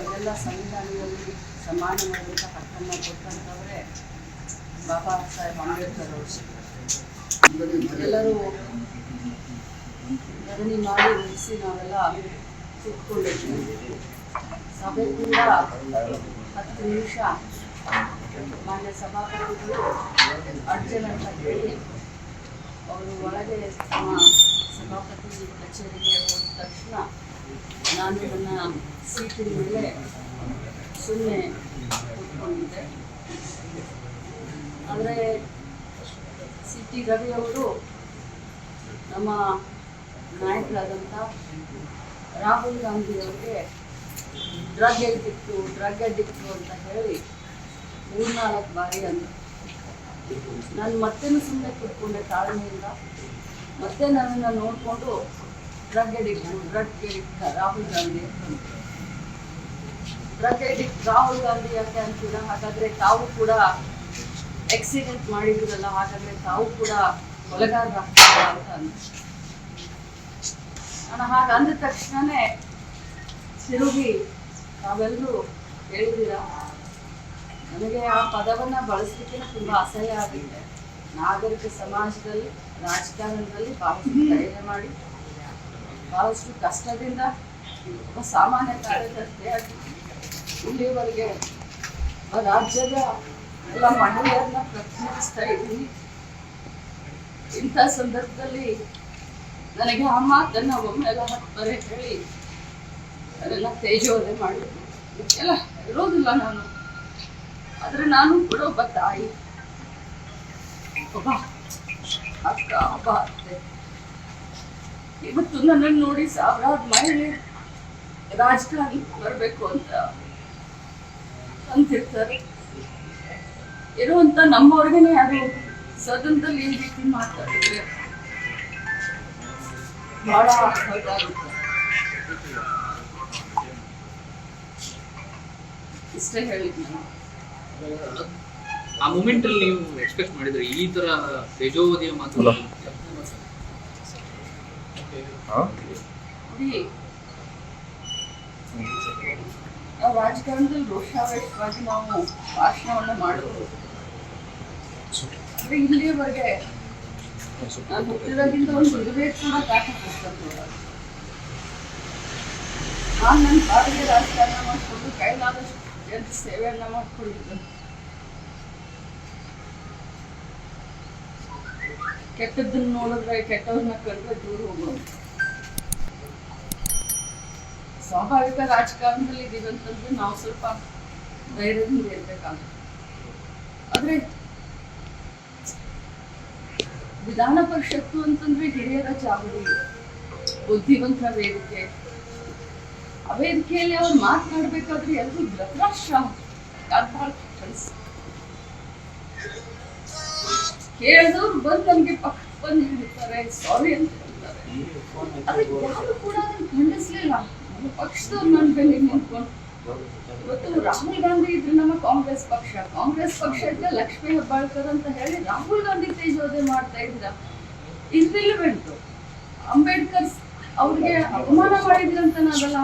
ನಮಗೆಲ್ಲ ಸಂವಿಧಾನದಲ್ಲಿ ಸಮಾನವಾದಂಥ ಹಕ್ಕನ್ನು ಕೊಟ್ಟಂಥವರೇ ಬಾಬಾ ಸಾಹೇಬ್ ಅಂಬೇಡ್ಕರ್ ಅವರು. ಎಲ್ಲರೂ ಧರಣಿ ಮಾಡಿ ಮುಗಿಸಿ ನಾವೆಲ್ಲ ಕೂತ್ಕೊಂಡಿದ್ದೀವಿ ಸಭೆಯಿಂದ ಹತ್ತು ನಿಮಿಷ ಮಾನ್ಯ ಸಭಾಪತಿಗಳು ಅರ್ಜೆಂಟ್ ಅಂತ ಹೇಳಿ ಅವರು ಒಳಗೆ ನಮ್ಮ ಸಭಾಪತಿ ಕಚೇರಿಗೆ ಹೋದ ತಕ್ಷಣ ನಾನು ನನ್ನ ಸೀಟಿನ ಮೇಲೆ ಸುಮ್ಮನೆ ಕೂತ್ಕೊಂಡಿದ್ದೆ. ಆದರೆ ಸಿ ಟಿ ರವಿ ಅವರು ನಮ್ಮ ನಾಯಕರಾದಂಥ ರಾಹುಲ್ ಗಾಂಧಿ ಅವರಿಗೆ ಡ್ರಗ್ ಎಡಿಕ್ಟು ಡ್ರಗ್ ಎಡಿಕ್ಟು ಅಂತ ಹೇಳಿ ಮೂರ್ನಾಲ್ಕು ಬಾರಿ ಅಂದರು. ನಾನು ಮತ್ತೇನು ಸುಮ್ಮನೆ ಕೂತ್ಕೊಂಡೆ ತಾಳ್ಮೆಯಿಂದ. ಮತ್ತೆ ನನ್ನನ್ನು ನೋಡಿಕೊಂಡು drug addict drug addict Rahul Gandhi ಅಂತ ಎಡಿಕ್ಟ್ ರಾಹುಲ್ ಗಾಂಧಿ ಅಂತ ಅಂತೀರ? ಹಾಗಾದ್ರೆ ತಾವು ಕೂಡ ಆಕ್ಸಿಡೆಂಟ್ ಮಾಡಿದ್ರಲ್ಲ, ಹಾಗಾದ್ರೆ ತಾವು ಕೂಡ ಒಳಗಾದ ಅಂತ ಅನ್ಸುತ್ತೆ ನಾನು ಹಾಗೆ ಅಂದ ತಕ್ಷಣನೇ ತಿರುಗಿ ತಾವೆಲ್ಲರೂ ಹೇಳಿದೀರ ನನಗೆ ಆ ಪದವನ್ನ ಬಳಸಲಿಕ್ಕೆ ತುಂಬಾ ಅಸಹ್ಯ ಆಗಿದೆ ನಾಗರಿಕ ಸಮಾಜದಲ್ಲಿ, ರಾಜಕಾರಣದಲ್ಲಿ ಬಹಳಷ್ಟು ಧೈರ್ಯ ಮಾಡಿ ಬಹಳಷ್ಟು ಕಷ್ಟದಿಂದ ಸಾಮಾನ್ಯ ಕಾರ್ಯಕರ್ತೆಯಾಗಿ ಇಲ್ಲಿವರೆಗೆ ಆ ರಾಜ್ಯದ ಎಲ್ಲ ಮಹಿಳೆಯರನ್ನ ಪ್ರತಿನಿಧಿಸ್ತಾ ಇದ್ದೀನಿ. ಇಂಥ ಸಂದರ್ಭದಲ್ಲಿ ನನಗೆ ಆ ಮಾತನ್ನ ಒಮ್ಮೆಲ್ಲ ಹಾಕ್ತಾರೆ ಹೇಳಿ ಅದೆಲ್ಲ ತೇಜೋವಧೆ ಮಾಡಿದ್ರು ಎಲ್ಲ ಇರೋದಿಲ್ಲ ನಾನು. ಆದ್ರೆ ನಾನು ಕೂಡ ಒಬ್ಬ ತಾಯಿ, ಒಬ್ಬ ಅಕ್ಕ, ಒಬ್ಬ ಅತ್ತೆ. ಇವತ್ತು ನನ್ನನ್ನು ನೋಡಿ ಸಾವಿರಾರು ಮಹಿಳೆ ರಾಜಕಾರಣಿ ಬರಬೇಕು ಅಂತ ಅಂತಿರ್ತಾರೆ ಇರುವಂತ ನಮ್ಮವ್ರಿಗೇನೆ ಅದು ಸದನದಲ್ಲಿ ಈ ರೀತಿ ಮಾತಾಡಿದ್ರೆ ಬಹಳ ಇಷ್ಟೇ ಹೇಳಿದ್ ನಾನು. ಆ ಮೂಮೆಂಟ್ ಅಲ್ಲಿ ನೀವು ಎಕ್ಸ್ಪೆಕ್ಟ್ ಮಾಡಿದ್ರೆ ಈ ತರ ತೇಜೋವಧಿಯ ಮಾತು. ನೋಡಿ ನಾವು ರಾಜಕಾರಣದಲ್ಲಿ ದೋಷಾವೇಶವಾಗಿ ನಾವು ಭಾಷಣವನ್ನು ಮಾಡಬಹುದು. ಅಂದ್ರೆ ಇಲ್ಲಿಯವರೆಗೆ ನಾನು ಹುಟ್ಟಿದಾಗಿಂದ ಒಂದು ವಿವೇಚನ ನಾನು ನನ್ನ ಪಾಲಿಗೆ ರಾಜಕಾರಣ ಮಾಡಿಕೊಂಡು ಕೈಲಾದಷ್ಟು ಜನರ ಸೇವೆಯನ್ನ ಮಾಡಿಕೊಂಡಿದ್ದೆ ಕೆಟ್ಟದ್ದನ್ನ ನೋಡಿದ್ರೆ ಕೆಟ್ಟವ್ರನ್ನ ಕರೆದ್ರೆ ದೂರ ಹೋಗೋದು ಸ್ವಾಭಾವಿಕ ರಾಜಕಾರಣದಲ್ಲಿ ಇದೀವಿ ಅಂತಂದ್ರೆ ನಾವು ಸ್ವಲ್ಪ ಧೈರ್ಯದಿಂದ ಇರ್ಬೇಕಾಗುತ್ತೆ. ಆದ್ರೆ ವಿಧಾನ ಪರಿಷತ್ತು ಅಂತಂದ್ರೆ ಹಿರಿಯರ ಚಾವಡಿ ಬುದ್ಧಿವಂತರ ವೇದಿಕೆ. ಆ ವೇದಿಕೆಯಲ್ಲಿ ಅವ್ರು ಮಾತನಾಡ್ಬೇಕಾದ್ರೆ ಭಾಳ ಕೆಲ್ಸ. ಕೇಳಿದವ್ರು ಬಂದು ನಮ್ಗೆ ಪಕ್ಕ ಬಂದು ಹೇಳ್ತಾರೆ ಸಾರಿ ಅಂತ ಹೇಳ್ತಾರೆ. ಅದಕ್ಕೆ ಯಾರು ಕೂಡ ಅದನ್ನ ಖಂಡಿಸ್ಲಿಲ್ಲ. ಪಕ್ಷದವ್ರು ನನ್ನ ಬೆಲೆ ಇವತ್ತು ರಾಹುಲ್ ಗಾಂಧಿ ಇದ್ರೆ ನಮ್ಮ ಕಾಂಗ್ರೆಸ್ ಪಕ್ಷ. ಕಾಂಗ್ರೆಸ್ ಪಕ್ಷ ಇದ್ರೆ ಲಕ್ಷ್ಮೀ ಹೆಬ್ಬಾಳ್ಕರ್ ಅಂತ ಹೇಳಿ ರಾಹುಲ್ ಗಾಂಧಿ ತೇಜೋದೆ ಮಾಡ್ತಾ ಇದ್ರ ಇರ್ರಿಲಿವೆಂಟ್ ಅಂಬೇಡ್ಕರ್ ಅವ್ರಿಗೆ ಅವಮಾನ ಮಾಡಿದ್ರಂತ ನಾವೆಲ್ಲ